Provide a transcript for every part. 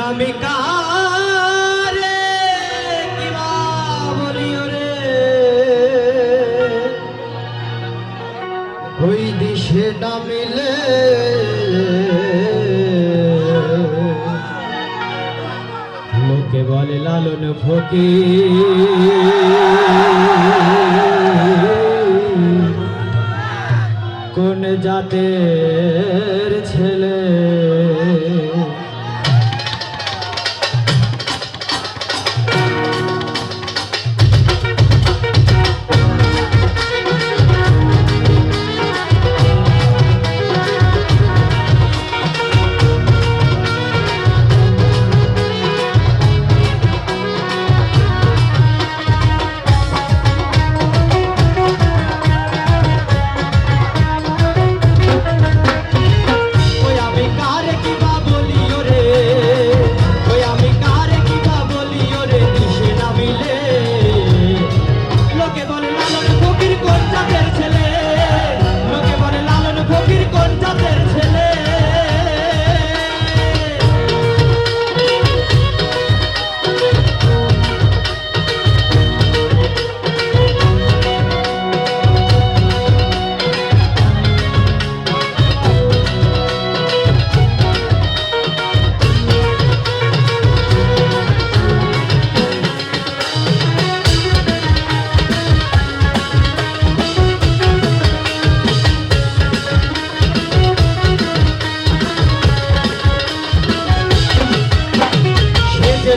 আমি কারে কিবা বলিও রে? ওই দিশে নামিলে লোকে বলে লালন ফকি কোন জাতের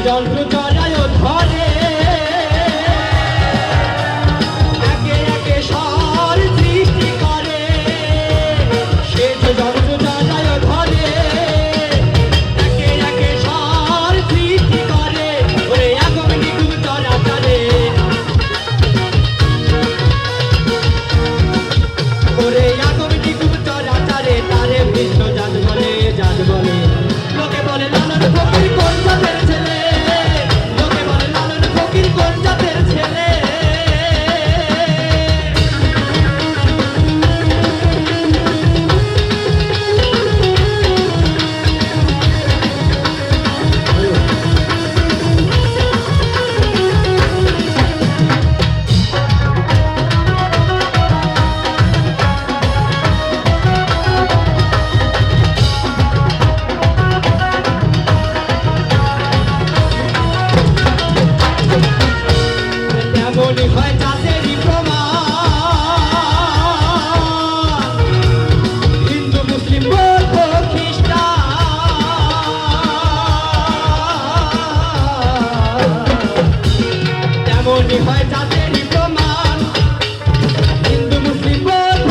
জল জীবনে হয় তাদেরই হিন্দু, মুসলিম বৌদ্ধ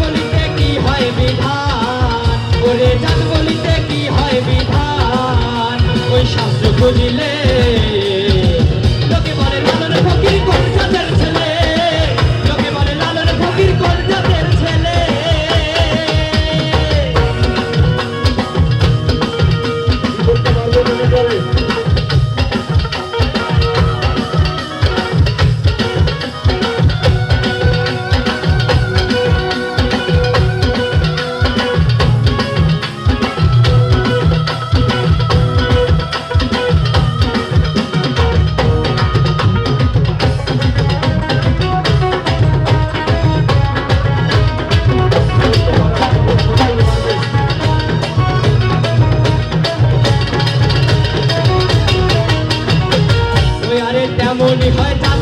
বলিতে কি হয় বিধান? ওরে বলিতে কি হয় ওই শাস্ত্র বুঝিলে মনে হয়